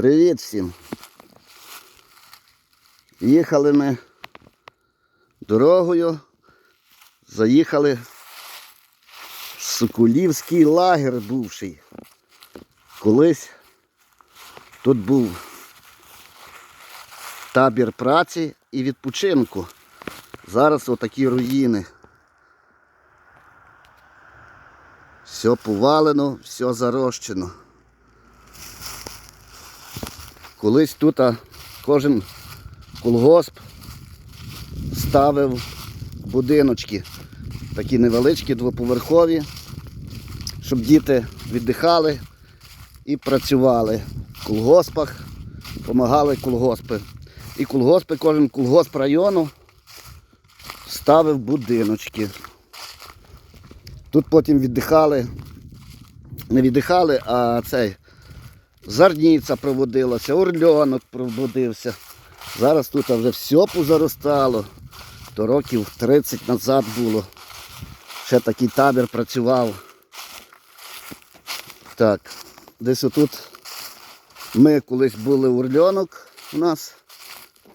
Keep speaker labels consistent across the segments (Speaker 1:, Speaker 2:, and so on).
Speaker 1: Привіт всім. Їхали ми дорогою, заїхали в Соколівський лагер бувший. Колись тут був табір праці і відпочинку. Зараз отакі руїни. Все повалено, все зарощено. Колись тут кожен колгосп ставив будиночки, такі невеличкі, двоповерхові, щоб діти віддихали і працювали в колгоспах, допомагали колгоспи. І колгоспи, кожен колгосп району ставив будиночки. Тут потім віддихали, не віддихали, а цей Зарніця проводилася, орльонок проводився. Зараз тут вже все позаростало. То років 30 назад було. Ще такий табір працював. Так, десь отут ми колись були орльонок у нас.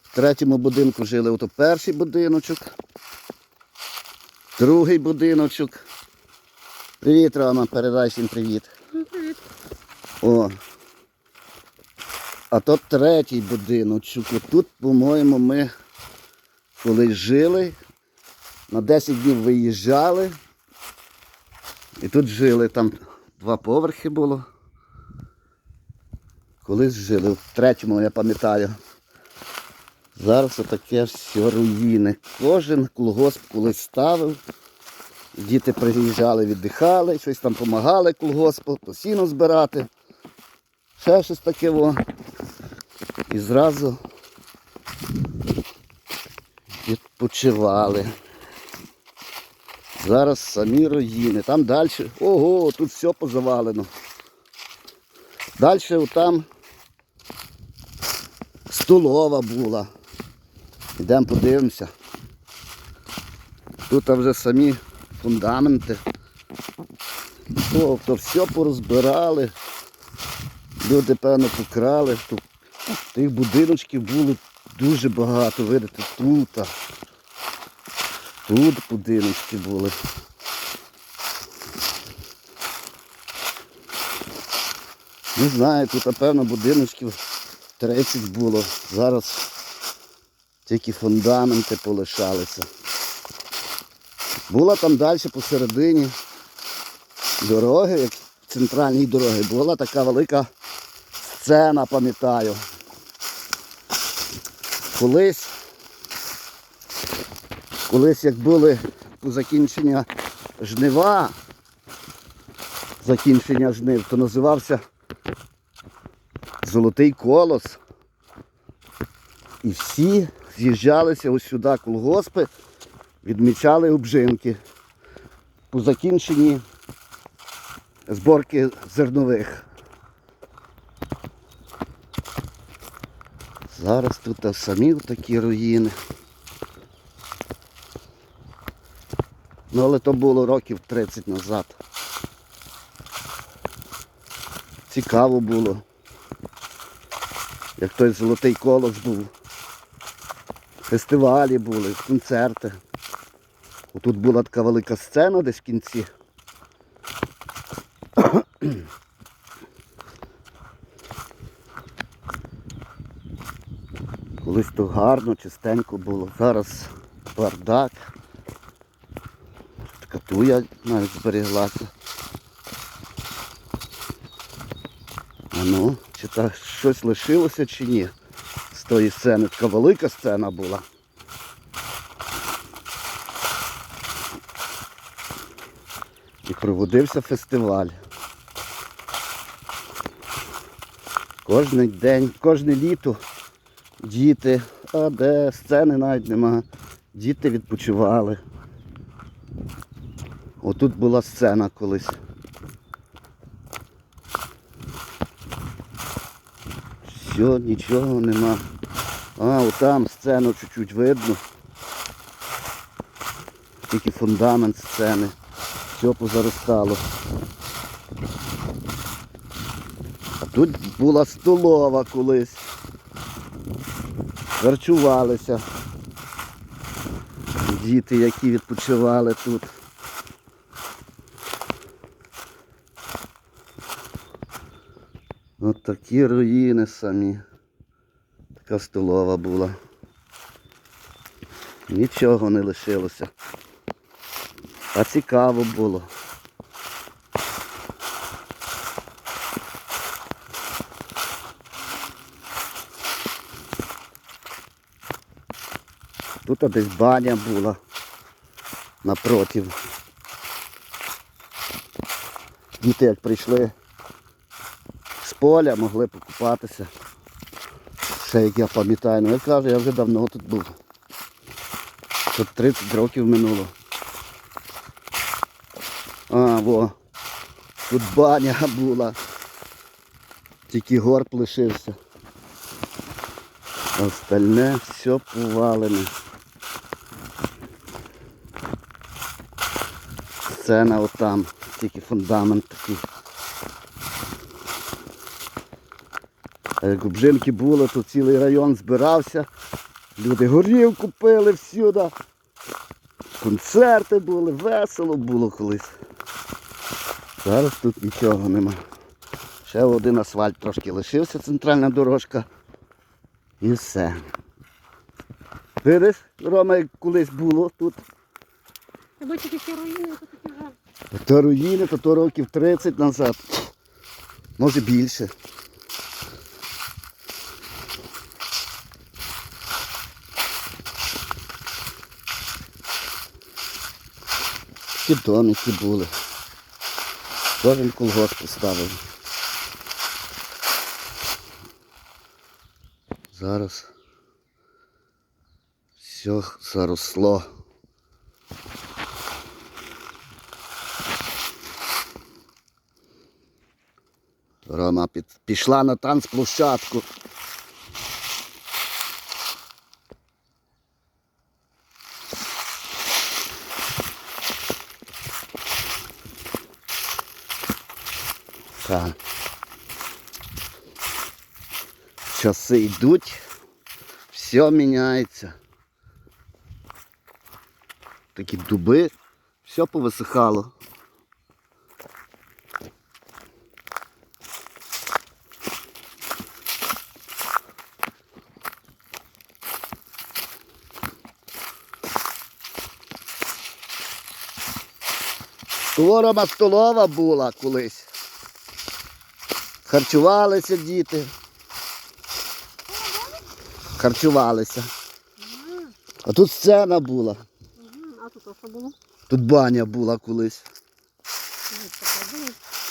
Speaker 1: В третьому будинку жили ото перший будиночок. Другий будиночок. Привіт, Рома, передай всім привіт. О, а то третій будиночок. Тут, по-моєму, ми колись жили. На 10 днів виїжджали. І тут жили, там два поверхи було. Колись жили, в третьому, я пам'ятаю. Зараз отаке все руїни. Кожен колгосп колись ставив. Діти приїжджали, віддихали, щось там допомагали колгоспу, посіно збирати. Ще щось таке во. І зразу відпочивали. Зараз самі руїни. Там далі. Ого, тут все позавалено. Далі там столова була. Йдемо подивимося. Тут вже самі фундаменти. Тобто все порозбирали. Люди, певно, покрали. Тих будиночків було дуже багато, видите, тут. Тут будиночки були. Не знаю, тут, напевно, будиночків 30 було. Зараз тільки фундаменти полишалися. Була там далі посередині дороги, як центральній дороги, була така велика сцена, пам'ятаю. Колись, колись як були у закінчення жнива, закінчення жнив, то називався Золотий колос. І всі з'їжджалися ось сюди колгоспи, відмічали обжинки по закінченні зборки зернових. Зараз тут самі такі руїни. Ну але то було років 30 назад. Цікаво було. Як той золотий колос був. Фестивалі були, концерти. Отут була така велика сцена десь в кінці. Колись то гарно, чистенько було. Зараз бардак. Така туя навіть збереглася. А ну, чи так щось лишилося чи ні? З тої сцени. Така велика сцена була. І проводився фестиваль. Кожний день, кожне літо діти, а де сцени навіть нема. Діти відпочивали. Отут була сцена колись. Все, нічого нема. А, отам сцену чуть-чуть видно. Тільки фундамент сцени. Все позаростало. Тут була столова колись. Харчувалися. Діти, які відпочивали тут. От такі руїни самі. Така столова була. Нічого не лишилося. А цікаво було. Тут десь баня була напротив. Діти як прийшли з поля, могли покупатися. Ще як я пам'ятаю, ну я кажу, я вже давно тут був. Тут 30 років минуло. А, во. Тут баня була. Тільки горб лишився. Остальне все повалене. Сцена отам, тільки фундамент такий. А як обжинки було, то цілий район збирався. Люди горівку пили всюди. Концерти були, весело було колись. Зараз тут нічого нема. Ще один асфальт трошки лишився, центральна дорожка. І все. Видиш, Рома, як колись було тут.
Speaker 2: Я бачу такі руїни, то такі жаль.
Speaker 1: То руїни, то то років 30 назад. Може більше. Ті домики були. Кожен колгосп поставив. Зараз все заросло. Рома під, пішла на танцплощадку. Часи йдуть, все міняється. Такі дуби, все повисихало. Творома столова була колись. Харчувалися діти. Харчувалися. А тут сцена була.
Speaker 2: А тут що було?
Speaker 1: Тут баня була колись.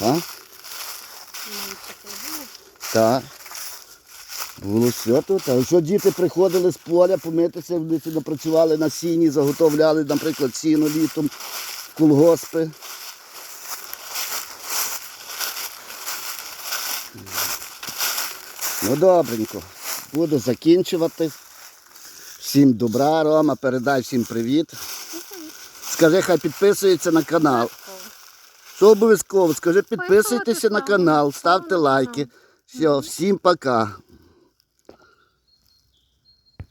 Speaker 1: А? Так. Було все тут. А що діти приходили з поля помитися, вони працювали на сіні, заготовляли, наприклад, сіно літом, колгоспи. Ну добренько. Буду закінчувати. Всім добра, Рома, передай всім привіт. Скажи, хай підписується на канал. Що обов'язково? Скажи, підписуйтеся на канал, ставте лайки. Все, всім пока.